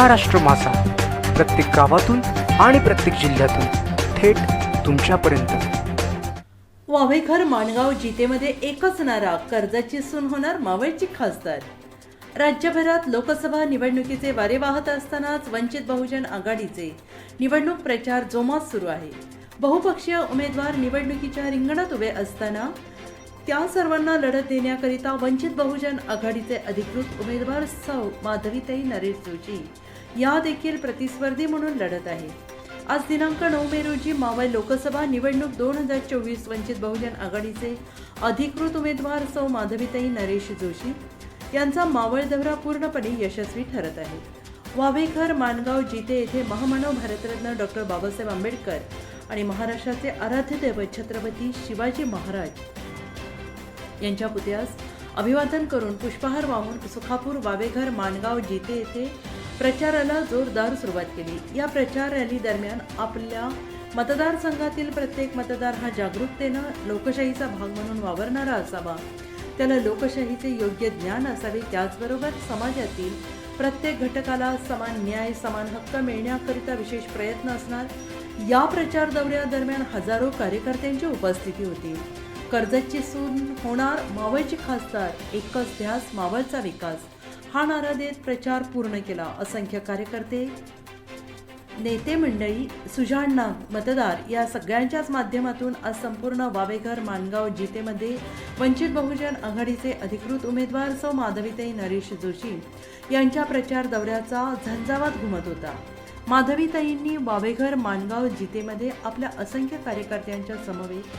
महाराष्ट्र मासा. प्रत्येक गावातून आणि प्रत्येक जिल्ह्यातून थेट तुमच्यापर्यंत. वावेघर माणगाव जितेमध्ये एकच नारा कर्जाची सून होणार मावळची खासदार. राज्यभरात लोकसभा निवडणुकीचे वारे वाहत असतानाच वंचित बहुजन आघाडीचे निवडणूक प्रचार जोमात सुरू आहे. बहुपक्षीय उमेदवार निवडणुकीच्या रिंगणात उभे असताना त्या सर्वांना लढत देण्याकरिता वंचित बहुजन आघाडीचे अधिकृत उमेदवार सौ माधवीताई नरेश जोशी या देखील प्रतिस्पर्धी म्हणून लढत आहे. आज दिनांक नऊ मे रोजी मावळ लोकसभा निवडणूक दोन हजार चोवीस वंचित बहुजन आघाडीचे अधिकृत उमेदवार सौ माधवीताई नरेश जोशी यांचा मावळ दौरा पूर्णपणे यशस्वी ठरत आहे. वावेघर माणगाव जिते येथे महामानव भारतरत्न डॉक्टर बाबासाहेब आंबेडकर आणि महाराष्ट्राचे आराध्य दैवत छत्रपती शिवाजी महाराज यांच्या पुतळ्यास अभिवादन करून पुष्पहार वाहून सुखापूर वावेघर माणगाव जिते येथे प्रचाराला जोरदार सुरुवात केली. या प्रचार रॅली दरम्यान आपल्या मतदारसंघातील प्रत्येक मतदार हा जागरूकतेनं लोकशाहीचा भाग म्हणून वावरणारा असावा. त्याला लोकशाहीचे योग्य ज्ञान असावे त्याचबरोबर समाजातील प्रत्येक घटकाला समान न्याय समान हक्क मिळण्याकरिता विशेष प्रयत्न असणार. या प्रचार दौऱ्यादरम्यान हजारो कार्यकर्त्यांची उपस्थिती होती. कर्जतची सून होणार मावळची खासदार एकच ध्यास मावळचा विकास. हा नारा देत प्रचार पूर्ण केला. असंख्य कार्यकर्ते नेते मंडळी सुजाणना मतदार या सगळ्यांच्याच माध्यमातून आज संपूर्ण वावेघर माणगाव जितेमध्ये वंचित बहुजन आघाडीचे अधिकृत उमेदवार सौ माधवीताई नरेश जोशी यांच्या प्रचार दौऱ्याचा झंझावात घुमत होता. माधवीताईंनी वावेघर माणगाव जितेमध्ये आपल्या असंख्य कार्यकर्त्यांच्या समवेत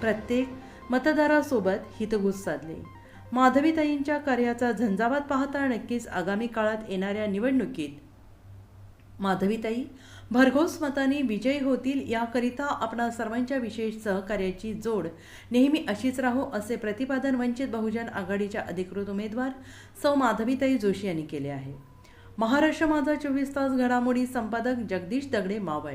प्रत्येक मतदारासोबत हितगुज साधले. माधवीताईंच्या कार्याचा झंझावात पाहता नक्कीच आगामी काळात येणाऱ्या निवडणुकीत. माधवीताई भरघोस मताने विजयी होतील याकरिता आपणा सर्वांच्या विशेष सहकार्याची जोड. नेहमी अशीच राहो असे प्रतिपादन वंचित बहुजन आघाडीच्या अधिकृत उमेदवार सौ माधवीताई जोशी यांनी केले आहे. महाराष्ट्र माझा चोवीस तास घडामोडी संपादक जगदीश दगडे मावळ.